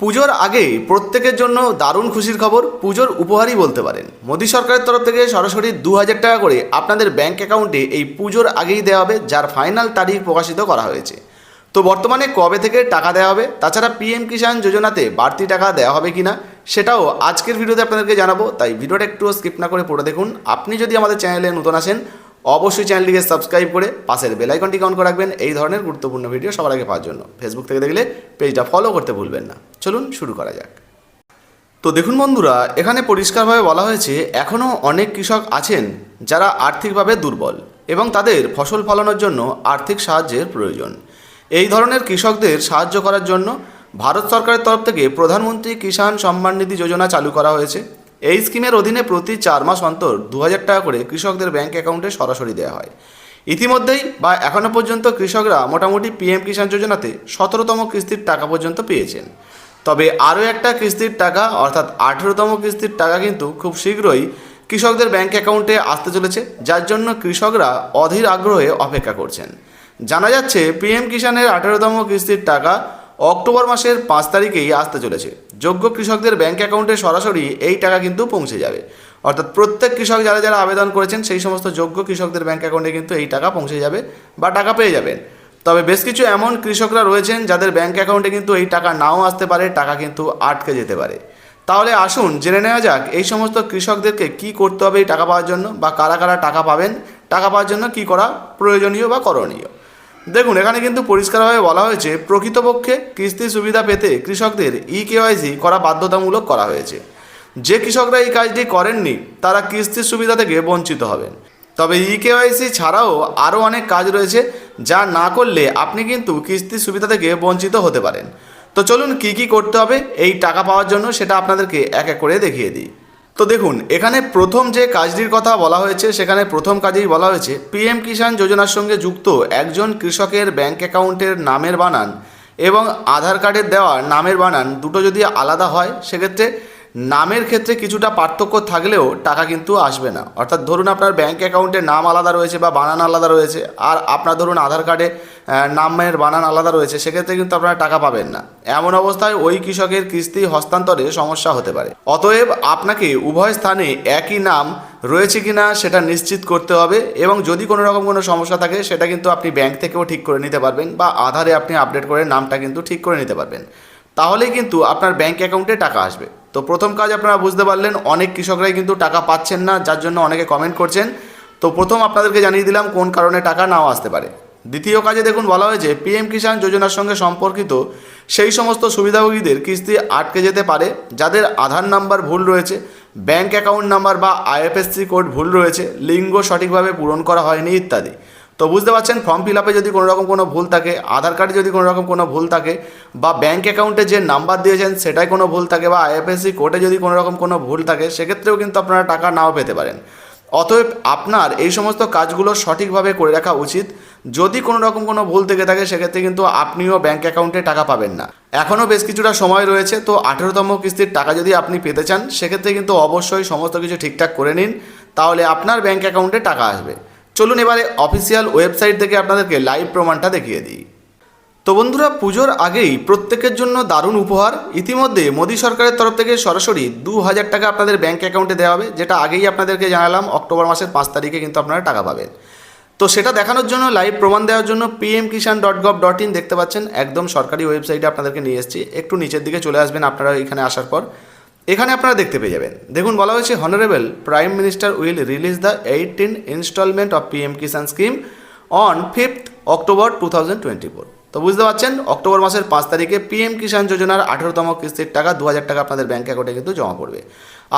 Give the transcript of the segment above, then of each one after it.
পুজোর আগেই প্রত্যেকের জন্য দারুণ খুশির খবর পুজোর উপহারই বলতে পারেন। মোদী সরকারের তরফ থেকে সরাসরি দু হাজার টাকা করে আপনাদের ব্যাঙ্ক অ্যাকাউন্টে এই পুজোর আগেই দেওয়া হবে, যার ফাইনাল তারিখ প্রকাশিত করা হয়েছে। তো বর্তমানে কবে থেকে টাকা দেওয়া হবে, তাছাড়া পিএম কিষাণ যোজনাতে বাড়তি টাকা দেওয়া হবে কিনা, সেটাও আজকের ভিডিওতে আপনাদেরকে জানাব। তাই ভিডিওটা একটু স্কিপ না করে পড়ে দেখুন। আপনি যদি আমাদের চ্যানেলে নতুন আসেন অবশ্যই চ্যানেলটিকে সাবস্ক্রাইব করে পাশের বেল আইকনটিকে অন করে রাখবেন। এই ধরনের গুরুত্বপূর্ণ ভিডিও সবার আগে পাওয়ার জন্য। ফেসবুক থেকে দেখলে পেজটা ফলো করতে ভুলবেন না। চলুন শুরু করা যাক। তো দেখুন বন্ধুরা, এখানে পরিষ্কারভাবে বলা হয়েছে এখনও অনেক কৃষক আছেন যারা আর্থিকভাবে দুর্বল এবং তাদের ফসল ফলানোর জন্য আর্থিক সাহায্যের প্রয়োজন। এই ধরনের কৃষকদের সাহায্য করার জন্য ভারত সরকারের তরফ থেকে প্রধানমন্ত্রী কিষাণ সম্মান নিধি যোজনা চালু করা হয়েছে। এই স্কিমের অধীনে প্রতি চার মাস অন্তর দু হাজার টাকা করে কৃষকদের ব্যাংক অ্যাকাউন্টে সরাসরি দেওয়া হয়। ইতিমধ্যেই বা এখনও পর্যন্ত কৃষকরা মোটামুটি পিএম কিষাণ যোজনাতে সতেরোতম কিস্তির টাকা পর্যন্ত পেয়েছেন। তবে আরও একটা কিস্তির টাকা, অর্থাৎ আঠেরোতম কিস্তির টাকা কিন্তু খুব শীঘ্রই কৃষকদের ব্যাংক অ্যাকাউন্টে আসতে চলেছে, যার জন্য কৃষকরা অধীর আগ্রহে অপেক্ষা করছেন। জানা যাচ্ছে, পিএম কিষাণের আঠেরোতম কিস্তির টাকা অক্টোবর মাসের পাঁচ তারিখেই আসতে চলেছে। যোগ্য কৃষকদের ব্যাংক অ্যাকাউন্টে সরাসরি এই টাকা কিন্তু পৌঁছে যাবে। অর্থাৎ প্রত্যেক কৃষক যারা যারা আবেদন করেছেন, সেই সমস্ত যোগ্য কৃষকদের ব্যাংক অ্যাকাউন্টে কিন্তু এই টাকা পৌঁছে যাবে বা টাকা পেয়ে যাবেন। তবে বেশ কিছু এমন কৃষকরা রয়েছেন, যাদের ব্যাংক অ্যাকাউন্টে কিন্তু এই টাকা নাও আসতে পারে, টাকা কিন্তু আটকে যেতে পারে। তাহলে আসুন, জেনে নেওয়া যাক, এই সমস্ত কৃষকদেরকে কি করতে হবে এই টাকা পাওয়ার জন্য বা কারা কারা টাকা পাবেন, টাকা পাওয়ার জন্য কি করা প্রয়োজনীয় বা করণীয়? দেখুন, এখানে কিন্তু পরিষ্কারভাবে বলা হয়েছে, প্রকৃতপক্ষে কিস্তি সুবিধা পেতে কৃষকদের ই কেওয়াইসি করা বাধ্যতামূলক করা হয়েছে। যে কৃষকরা এই কাজটি করেননি, তারা কিস্তির সুবিধা থেকে বঞ্চিত হবেন। তবে ই কেওয়াইসি ছাড়াও আরও অনেক কাজ রয়েছে, যা না করলে আপনি কিন্তু কিস্তির সুবিধা থেকে বঞ্চিত হতে পারেন। তো চলুন কি কি করতে হবে, এই টাকা পাওয়ার জন্য সেটা আপনাদেরকে এক এক করে দেখিয়ে দিই। তো দেখুন, এখানে প্রথম যে কাজটির কথা বলা হয়েছে, সেখানে প্রথম কাজেই বলা হয়েছে, পিএম কিষাণ যোজনার সঙ্গে যুক্ত একজন কৃষকের ব্যাংক অ্যাকাউন্টের নামের বানান এবং আধার কার্ডের দেওয়া নামের বানান, দুটো যদি আলাদা হয়, সেক্ষেত্রে নামের ক্ষেত্রে কিছুটা পার্থক্য থাকলেও টাকা কিন্তু আসবে না। অর্থাৎ ধরুন আপনার ব্যাঙ্ক অ্যাকাউন্টের নাম আলাদা রয়েছে বা বানান আলাদা রয়েছে, আর আপনার ধরুন আধার কার্ডে নামের বানান আলাদা রয়েছে, সেক্ষেত্রে কিন্তু আপনারা টাকা পাবেন না। এমন অবস্থায় ওই কৃষকের কিস্তি হস্তান্তরে সমস্যা হতে পারে। অতএব আপনাকে উভয় স্থানে একই নাম রয়েছে কিনা সেটা নিশ্চিত করতে হবে এবং যদি কোনো রকম কোনো সমস্যা থাকে, সেটা কিন্তু আপনি ব্যাংক থেকেও ঠিক করে নিতে পারবেন বা আধারে আপনি আপডেট করে নামটা কিন্তু ঠিক করে নিতে পারবেন। তাহলেই কিন্তু আপনার ব্যাংক অ্যাকাউন্টে টাকা আসবে। তো প্রথম কাজ আপনারা বুঝতে পারলেন, অনেক কৃষকরাই কিন্তু টাকা পাচ্ছেন না, যার জন্য অনেকে কমেন্ট করছেন। তো প্রথম আপনাদেরকে জানিয়ে দিলাম কোন কারণে টাকা নাও আসতে পারে। দ্বিতীয় কাজে দেখুন, বলা হয়েছে পিএম কিষাণ যোজনার সঙ্গে সম্পর্কিত সেই সমস্ত সুবিধাভোগীদের কিস্তি আটকে যেতে পারে, যাদের আধার নাম্বার ভুল রয়েছে, ব্যাংক অ্যাকাউন্ট নাম্বার বা আইএফএসসি কোড ভুল রয়েছে, লিঙ্গ সঠিকভাবে পূরণ করা হয়নি ইত্যাদি। তো বুঝতে পারছেন ফর্ম ফিল আপে যদি কোনো রকম কোনো ভুল থাকে আধার কার্ডে যদি কোনো রকম কোনো ভুল থাকে, বা ব্যাঙ্ক অ্যাকাউন্টে যে নাম্বার দিয়েছেন সেটাই কোনো ভুল থাকে, বা আইএফএসসি কোডে যদি কোনো রকম কোনো ভুল থাকে, সেক্ষেত্রেও কিন্তু আপনারা টাকা নাও পেতে পারেন। অতএব আপনার এই সমস্ত কাজগুলো সঠিকভাবে করে রাখা উচিত। যদি কোনো রকম কোনো ভুল থেকে থাকে, সেক্ষেত্রে কিন্তু আপনিও ব্যাঙ্ক অ্যাকাউন্টে টাকা পাবেন না। এখনও বেশ কিছুটা সময় রয়েছে, তো আঠেরোতম কিস্তির টাকা যদি আপনি পেতে চান, সেক্ষেত্রে কিন্তু অবশ্যই সমস্ত কিছু ঠিকঠাক করে নিন, তাহলে আপনার ব্যাঙ্ক অ্যাকাউন্টে টাকা আসবে। চলুন এবারে অফিসিয়াল ওয়েবসাইট থেকে আপনাদেরকে লাইভ প্রমাণটা দেখিয়ে দিই। তো বন্ধুরা, পুজোর আগেই প্রত্যেকের জন্য দারুণ উপহার। ইতিমধ্যে মোদী সরকারের তরফ থেকে সরাসরি দু হাজার টাকা আপনাদের ব্যাঙ্ক অ্যাকাউন্টে দেওয়া হবে, যেটা আগেই আপনাদেরকে জানালাম, অক্টোবর মাসের পাঁচ তারিখে কিন্তু আপনারা টাকা পাবেন। তো সেটা দেখানোর জন্য লাইভ প্রমাণ দেওয়ার জন্য PM Kisan dot gov dot in দেখতে পাচ্ছেন। একদম সরকারি ওয়েবসাইটে আপনাদেরকে নিয়ে এসেছি। একটু নিচের দিকে চলে আসবেন আপনারা এখানে আসার পর। এখানে আপনারা দেখতে পেয়ে যাবেন। দেখুন, বলা হয়েছে honourable prime minister will release the eighteen instalment of PM Kisan scheme on fifth October two thousand twenty four তো বুঝতে পারছেন, অক্টোবর মাসের পাঁচ তারিখে পিএম কিষাণ যোজনার আঠেরোতম কিস্তির টাকা দু হাজার টাকা আপনাদের ব্যাঙ্ক অ্যাকাউন্টে কিন্তু জমা পড়বে।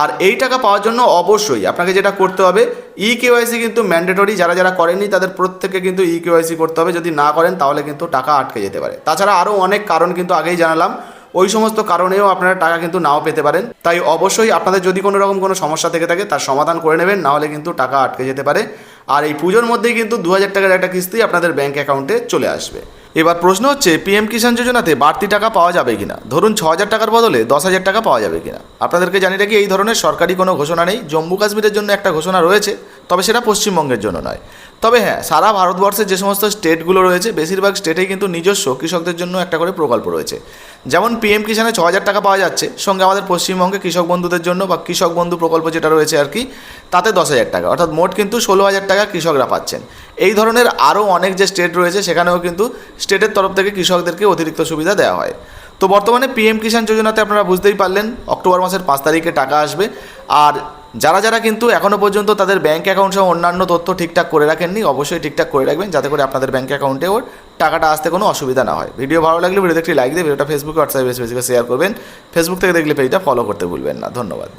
আর এই টাকা পাওয়ার জন্য অবশ্যই আপনাকে যেটা করতে হবে ই কেওয়াইসি কিন্তু ম্যান্ডেটরি যারা যারা করেননি, তাদের প্রত্যেকে কিন্তু ই কেওয়াইসি করতে হবে। যদি না করেন, তাহলে কিন্তু টাকা আটকে যেতে পারে। তাছাড়া আরও অনেক কারণ কিন্তু আগেই জানালাম। ওই সমস্ত কারণেও আপনারা টাকা কিন্তু নাও পেতে পারেন। তাই অবশ্যই আপনাদের যদি কোনো রকম কোনো সমস্যা থেকে থাকে, তার সমাধান করে নেবেন, নাহলে কিন্তু টাকা আটকে যেতে পারে। আর এই পুজোর মধ্যেই কিন্তু দু হাজার টাকার একটা কিস্তি আপনাদের ব্যাঙ্ক অ্যাকাউন্টে চলে আসবে। এবার প্রশ্ন হচ্ছে, পিএম কিষাণ যোজনাতে বাড়তি টাকা পাওয়া যাবে কিনা? ধরুন ছ হাজার টাকার বদলে দশ হাজার টাকা পাওয়া যাবে কিনা? আপনাদেরকে জানিয়ে রাখি, এই ধরনের সরকারি কোনো ঘোষণা নেই। জম্মু কাশ্মীরের জন্য একটা ঘোষণা রয়েছে। তবে সেটা পশ্চিমবঙ্গের জন্য নয়। তবে হ্যাঁ সারা ভারতবর্ষের যে সমস্ত স্টেটগুলো রয়েছে, বেশিরভাগ স্টেটেই কিন্তু নিজস্ব কৃষকদের জন্য একটা করে প্রকল্প রয়েছে। যেমন পিএম কিষানে ছ হাজার টাকা পাওয়া যাচ্ছে, সঙ্গে আমাদের পশ্চিমবঙ্গে কৃষক বন্ধুদের জন্য বা কৃষক বন্ধু প্রকল্প যেটা রয়েছে আর কি, তাতে দশ হাজার টাকা। অর্থাৎ মোট কিন্তু ষোলো হাজার টাকা কৃষকরা পাচ্ছেন। এই ধরনের আরও অনেক যে স্টেট রয়েছে, সেখানেও কিন্তু স্টেটের তরফ থেকে কৃষকদেরকে অতিরিক্ত সুবিধা দেওয়া হয়। তো বর্তমানে পিএম কিষাণ যোজনাতে আপনারা বুঝতেই পারলেন, অক্টোবর মাসের পাঁচ তারিখে টাকা আসবে। আর যারা যারা কিন্তু এখনও পর্যন্ত তাদের ব্যাঙ্ক অ্যাকাউন্ট সহ অন্যান্য তথ্য ঠিকঠাক করে রাখেননি, অবশ্যই ঠিকঠাক করে রাখবেন যাতে করে আপনাদের ব্যাঙ্ক অ্যাকাউন্টে ওর টাকাটা আসতে কোনো অসুবিধা না হয়। ভিডিও ভালো লাগলে ভিডিওতে একটি লাইক দিয়ে, ভিডিওটা ফেসবুকে হোয়াটসঅ্যাপে বেশি শেয়ার করবেন। ফেসবুক থেকে দেখলে পেজটা ফলো করতে ভুলবেন না। ধন্যবাদ।